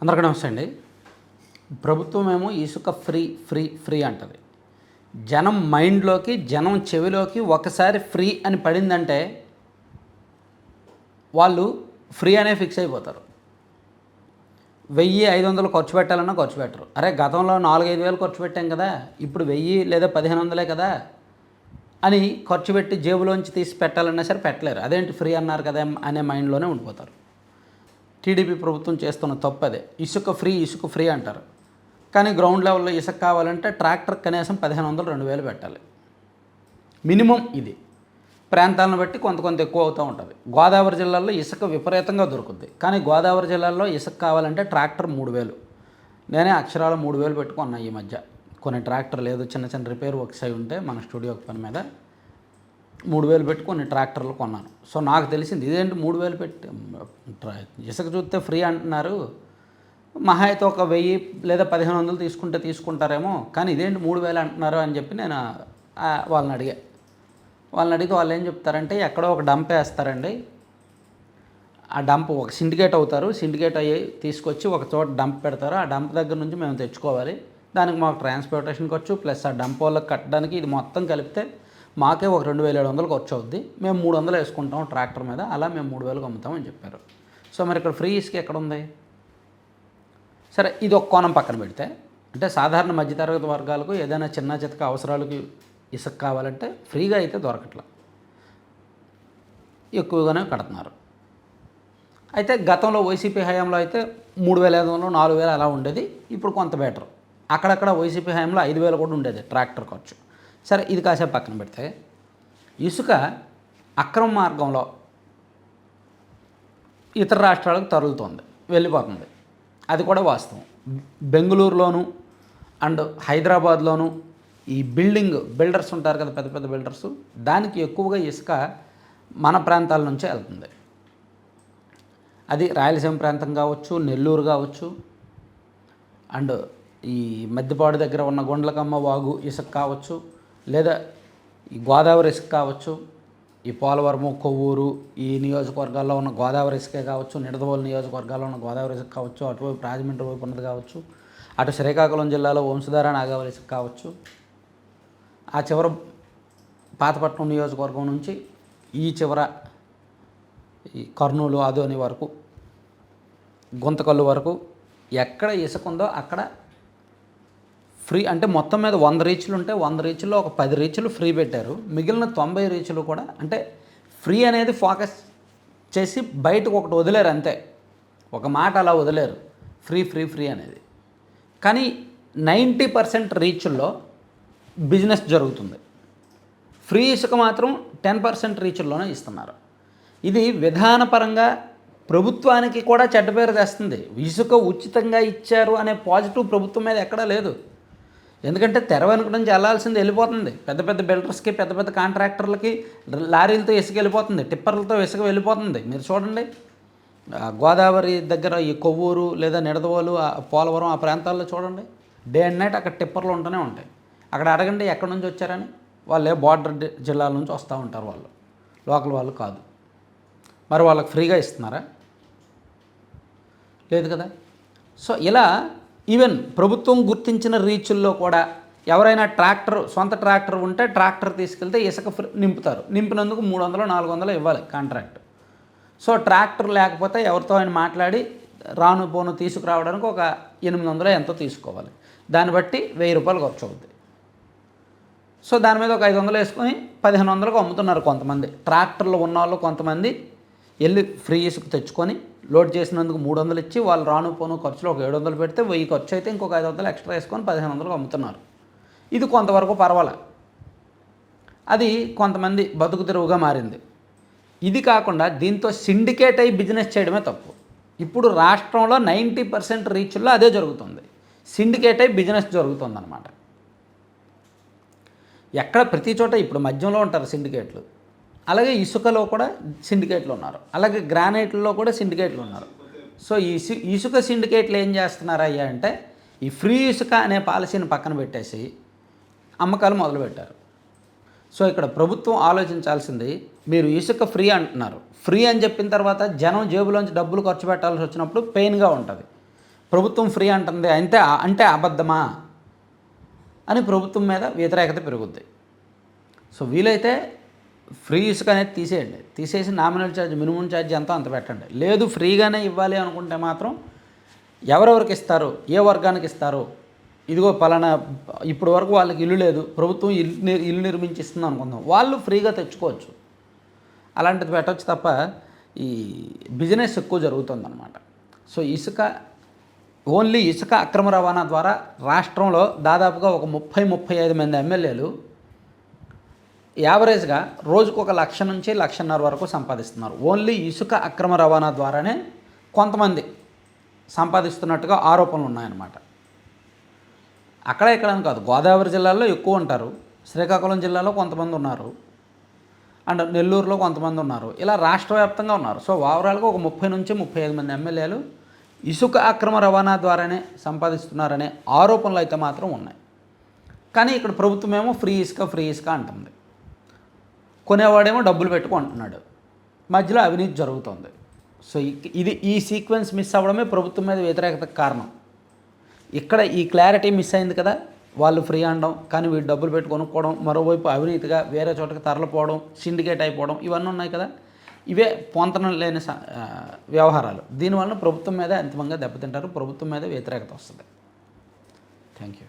అందరికీ నమస్తే అండి. ప్రభుత్వం ఏమో ఇసుక ఫ్రీ ఫ్రీ ఫ్రీ అంటది. జనం మైండ్లోకి జనం చెవిలోకి ఒకసారి ఫ్రీ అని పడిందంటే వాళ్ళు ఫ్రీ అనే ఫిక్స్ అయిపోతారు. వెయ్యి ఐదు వందలు ఖర్చు పెట్టాలన్నా ఖర్చు పెట్టరు. అరే గతంలో నాలుగైదు వేలు ఖర్చు పెట్టాం కదా ఇప్పుడు వెయ్యి లేదా పదిహేను వందలే కదా అని ఖర్చు పెట్టి జేబులోంచి తీసి పెట్టాలన్నా సరే పెట్టలేరు. అదేంటి ఫ్రీ అన్నారు కదా అనే మైండ్లోనే ఉండిపోతారు. టీడీపీ ప్రభుత్వం చేస్తున్న తప్పు అదే ఇసుక ఫ్రీ ఇసుక ఫ్రీ అంటారు. కానీ గ్రౌండ్ లెవెల్లో ఇసుక కావాలంటే ట్రాక్టర్ కనీసం పదిహేను వందలు రెండు వేలు పెట్టాలి. మినిమం ఇది. ప్రాంతాలను బట్టి కొంత కొంత ఎక్కువ అవుతూ ఉంటుంది. గోదావరి జిల్లాలో ఇసుక విపరీతంగా దొరుకుద్ది. కానీ గోదావరి జిల్లాలో ఇసుక కావాలంటే ట్రాక్టర్ మూడు వేలు. నేనే అక్షరాలు మూడు వేలు పెట్టుకున్నా ఈ మధ్య. కొన్ని ట్రాక్టర్ లేదు చిన్న చిన్న రిపేర్ వర్క్స్ అయి ఉంటే మన స్టూడియో పని మీద. మూడు వేలు పెట్టి కొన్ని ట్రాక్టర్లు కొన్నాను. సో నాకు తెలిసింది ఇదేంటి మూడు వేలు పెట్టి ఇసుక చూస్తే ఫ్రీ అంటున్నారు. మహా అయితే ఒక వెయ్యి లేదా పదిహేను వందలు తీసుకుంటే తీసుకుంటారేమో కానీ ఇదేంటి మూడు వేలు అంటున్నారు అని చెప్పి నేను వాళ్ళని అడిగా. వాళ్ళని అడిగితే వాళ్ళు ఏం చెప్తారంటే ఎక్కడో ఒక డంప్ వేస్తారండి. ఆ డంప్ ఒక సిండికేట్ అవుతారు. సిండికేట్ అయ్యి తీసుకొచ్చి ఒక చోట డంప్ పెడతారు. ఆ డంప్ దగ్గర నుంచి మేము తెచ్చుకోవాలి. దానికి మాకు ట్రాన్స్పోర్టేషన్ ఖర్చు ప్లస్ ఆ డంప్ వాళ్ళకి కట్టడానికి ఇది మొత్తం కలిపితే మాకే ఒక రెండు వేల ఏడు వందలు ఖర్చు అవుద్ది. మేము మూడు వందలు వేసుకుంటాం ట్రాక్టర్ మీద. అలా మేము మూడు వేలకు అమ్ముతామని చెప్పారు. సో మరి ఇక్కడ ఫ్రీ ఇసుక ఎక్కడ ఉంది? సరే ఇది ఒక కోణం పక్కన పెడితే అంటే సాధారణ మధ్యతరగతి వర్గాలకు ఏదైనా చిన్న చితక అవసరాలకి ఇసుక కావాలంటే ఫ్రీగా అయితే దొరకట్లా. ఎక్కువగానే కడుతున్నారు. అయితే గతంలో వైసీపీ హయాంలో అయితే మూడు వేల ఐదు వందలు నాలుగు వేలు అలా ఉండేది. ఇప్పుడు కొంత బెటర్. అక్కడక్కడ వైసీపీ హయాంలో ఐదు వేలు కూడా ఉండేది ట్రాక్టర్ ఖర్చు. సరే ఇది కాసేపు పక్కన పెడితే ఇసుక అక్రమ మార్గంలో ఇతర రాష్ట్రాలకు తరులుతోంది వెళ్ళిపోతుంది. అది కూడా వాస్తవం. బెంగళూరులోను అండ్ హైదరాబాద్లోను ఈ బిల్డింగ్ బిల్డర్స్ ఉంటారు కదా పెద్ద పెద్ద బిల్డర్స్ దానికి ఎక్కువగా ఇసుక మన ప్రాంతాల నుంచే వెళ్తుంది. అది రాయలసీమ ప్రాంతం కావచ్చు నెల్లూరు కావచ్చు అండ్ ఈ మద్దిపాడు దగ్గర ఉన్న గుండ్లకమ్మ వాగు ఇసుక కావచ్చు లేదా ఈ గోదావరి ఇసుక కావచ్చు ఈ పోలవరము కొవ్వూరు ఈ నియోజకవర్గాల్లో ఉన్న గోదావరి ఇసుకే కావచ్చు నిడదవోలు నియోజకవర్గాల్లో ఉన్న గోదావరి ఇసుక కావచ్చు అటువైపు రాజమండ్రి వైపు ఉన్నది కావచ్చు అటు శ్రీకాకుళం జిల్లాలో వంశధార నాగావళి ఇసుక కావచ్చు. ఆ చివర పాతపట్నం నియోజకవర్గం నుంచి ఈ చివర ఈ కర్నూలు ఆదోని వరకు గుంతకల్లు వరకు ఎక్కడ ఇసుక ఉందో అక్కడ ఫ్రీ అంటే మొత్తం మీద వంద రీచ్లు ఉంటే వంద రీచ్లో ఒక పది రీచ్లు ఫ్రీ పెట్టారు. మిగిలిన తొంభై రీచ్లు కూడా అంటే ఫ్రీ అనేది ఫోకస్ చేసి బయటకు ఒకటి వదిలేరు అంతే. ఒక మాట అలా వదిలేరు. ఫ్రీ ఫ్రీ ఫ్రీ అనేది. కానీ నైంటీ పర్సెంట్ రీచ్ల్లో బిజినెస్ జరుగుతుంది. ఫ్రీ ఇసుక మాత్రం టెన్ పర్సెంట్ రీచ్ల్లోనే ఇస్తున్నారు. ఇది విధానపరంగా ప్రభుత్వానికి కూడా చెడ్డ పేరు తెస్తుంది. ఇసుక ఉచితంగా ఇచ్చారు అనే పాజిటివ్ ప్రభుత్వం మీద ఎక్కడా లేదు. ఎందుకంటే తెర వెనుక నుంచి వెళ్ళాల్సింది వెళ్ళిపోతుంది. పెద్ద పెద్ద బిల్డర్స్కి పెద్ద పెద్ద కాంట్రాక్టర్లకి లారీలతో ఇసుక వెళ్ళిపోతుంది. టిప్పర్లతో ఇసుక వెళ్ళిపోతుంది. మీరు చూడండి. గోదావరి దగ్గర ఈ కొవ్వూరు లేదా నిడదవోలు పోలవరం ఆ ప్రాంతాల్లో చూడండి. డే అండ్ నైట్ అక్కడ టిప్పర్లు ఉంటూనే ఉంటాయి. అక్కడ అడగండి ఎక్కడి నుంచి వచ్చారని. వాళ్ళే బార్డర్ జిల్లాల నుంచి వస్తూ ఉంటారు వాళ్ళు. లోకల్ వాళ్ళు కాదు. మరి వాళ్ళకి ఫ్రీగా ఇస్తున్నారా? లేదు కదా. సో ఇలా ఈవెన్ ప్రభుత్వం గుర్తించిన రీచుల్లో కూడా ఎవరైనా ట్రాక్టర్ సొంత ట్రాక్టర్ ఉంటే ట్రాక్టర్ తీసుకెళ్తే ఇసుక నింపుతారు. నింపినందుకు మూడు వందలు నాలుగు వందలు ఇవ్వాలి కాంట్రాక్ట్ సో ట్రాక్టర్ లేకపోతే ఎవరితో ఆయన మాట్లాడి రాను పోను తీసుకురావడానికి ఒక ఎనిమిది వందలు ఎంతో తీసుకోవాలి. దాన్ని బట్టి వెయ్యి రూపాయలు ఖర్చు అవుద్ది. సో దాని మీద ఒక ఐదు వందలు వేసుకొని పదిహేను వందలకు అమ్ముతున్నారు కొంతమంది. ట్రాక్టర్లు ఉన్న వాళ్ళు కొంతమంది వెళ్ళి ఫ్రీ ఇసుక తెచ్చుకొని లోడ్ చేసినందుకు మూడు వందలు ఇచ్చి వాళ్ళు రాను పోను ఖర్చులో ఒక ఏడు వందలు పెడితే వెయ్యి ఖర్చు అయితే ఇంకొక ఐదు వందలు ఎక్స్ట్రా వేసుకొని పదిహేను వందలకు అమ్ముతున్నారు. ఇది కొంతవరకు పర్వాలే. అది కొంతమంది బతుకు తెరువుగా మారింది. ఇది కాకుండా దీంతో సిండికేట్ అయి బిజినెస్ చేయడమే తప్పు. ఇప్పుడు రాష్ట్రంలో నైంటీ పర్సెంట్ రీచ్లో అదే జరుగుతుంది. సిండికేట్ అయి బిజినెస్ జరుగుతుందన్నమాట. ఎక్కడ ప్రతి చోట ఇప్పుడు మధ్యంలో ఉంటారు సిండికేట్లు. అలాగే ఇసుకలో కూడా సిండికేట్లు ఉన్నారు. అలాగే గ్రానైట్లో కూడా సిండికేట్లు ఉన్నారు. సో ఈ ఇసు ఇసుక సిండికేట్లు ఏం చేస్తున్నారయ్యా అంటే ఈ ఫ్రీ ఇసుక అనే పాలసీని పక్కన పెట్టేసి అమ్మకాలు మొదలుపెట్టారు. సో ఇక్కడ ప్రభుత్వం ఆలోచించాల్సింది మీరు ఇసుక ఫ్రీ అంటున్నారు. ఫ్రీ అని చెప్పిన తర్వాత జనం జేబులోంచి డబ్బులు ఖర్చు పెట్టాల్సి వచ్చినప్పుడు పెయిన్గా ఉంటుంది. ప్రభుత్వం ఫ్రీ అంటుంది అంతే అంటే అబద్ధమా? అని ప్రభుత్వం మీద వ్యతిరేకత పెరుగుద్ది. సో వీలైతే ఫ్రీ ఇసుక అనేది తీసేయండి. తీసేసి నామినల్ ఛార్జ్ మినిమం ఛార్జ్ ఎంత అంత పెట్టండి. లేదు ఫ్రీగానే ఇవ్వాలి అనుకుంటే మాత్రం ఎవరెవరికి ఇస్తారు ఏ వర్గానికి ఇస్తారు ఇదిగో పలానా ఇప్పటి వరకు వాళ్ళకి ఇల్లు లేదు ప్రభుత్వం ఇల్లు ఇల్లు నిర్మించిస్తుంది అనుకుందాం. వాళ్ళు ఫ్రీగా తెచ్చుకోవచ్చు. అలాంటిది పెట్టవచ్చు తప్ప ఈ బిజినెస్ ఎక్కువ జరుగుతుందన్నమాట. సో ఇసుక ఓన్లీ ఇసుక అక్రమ రవాణా ద్వారా రాష్ట్రంలో దాదాపుగా ఒక ముప్పై ముప్పై ఐదు మంది ఎమ్మెల్యేలు యావరేజ్గా రోజుకు ఒక లక్ష నుంచి లక్షన్నర వరకు సంపాదిస్తున్నారు. ఓన్లీ ఇసుక అక్రమ రవాణా ద్వారానే కొంతమంది సంపాదిస్తున్నట్టుగా ఆరోపణలు ఉన్నాయన్నమాట. అక్కడ ఇక్కడ అని కాదు గోదావరి జిల్లాలో ఎక్కువ ఉంటారు. శ్రీకాకుళం జిల్లాలో కొంతమంది ఉన్నారు. అండ్ నెల్లూరులో కొంతమంది ఉన్నారు. ఇలా రాష్ట్ర వ్యాప్తంగా ఉన్నారు. సో ఓవరాల్గా ఒక ముప్పై నుంచి ముప్పై ఐదు మంది ఎమ్మెల్యేలు ఇసుక అక్రమ రవాణా ద్వారానే సంపాదిస్తున్నారనే ఆరోపణలు అయితే మాత్రం ఉన్నాయి. కానీ ఇక్కడ ప్రభుత్వం ఏమో ఫ్రీ ఇసుక ఫ్రీ ఇసుక అంటుంది. కొనేవాడేమో డబ్బులు పెట్టుకుంటున్నాడు మధ్యలో అవినీతి జరుగుతుంది. సో ఇది ఈ సీక్వెన్స్ మిస్ అవ్వడమే ప్రభుత్వం మీద వ్యతిరేకతకు కారణం. ఇక్కడ ఈ క్లారిటీ మిస్ అయింది కదా వాళ్ళు ఫ్రీ అనడం కానీ వీడు డబ్బులు పెట్టి కొనుక్కోవడం మరోవైపు అవినీతిగా వేరే చోటకి తరలిపోవడం సిండికేట్ అయిపోవడం ఇవన్నీ ఉన్నాయి కదా. ఇవే పొంతన లేని వ్యవహారాలు. దీనివలన ప్రభుత్వం మీద అంతిమంగా దెబ్బతింటారు ప్రభుత్వం మీద వ్యతిరేకత వస్తుంది. Thank you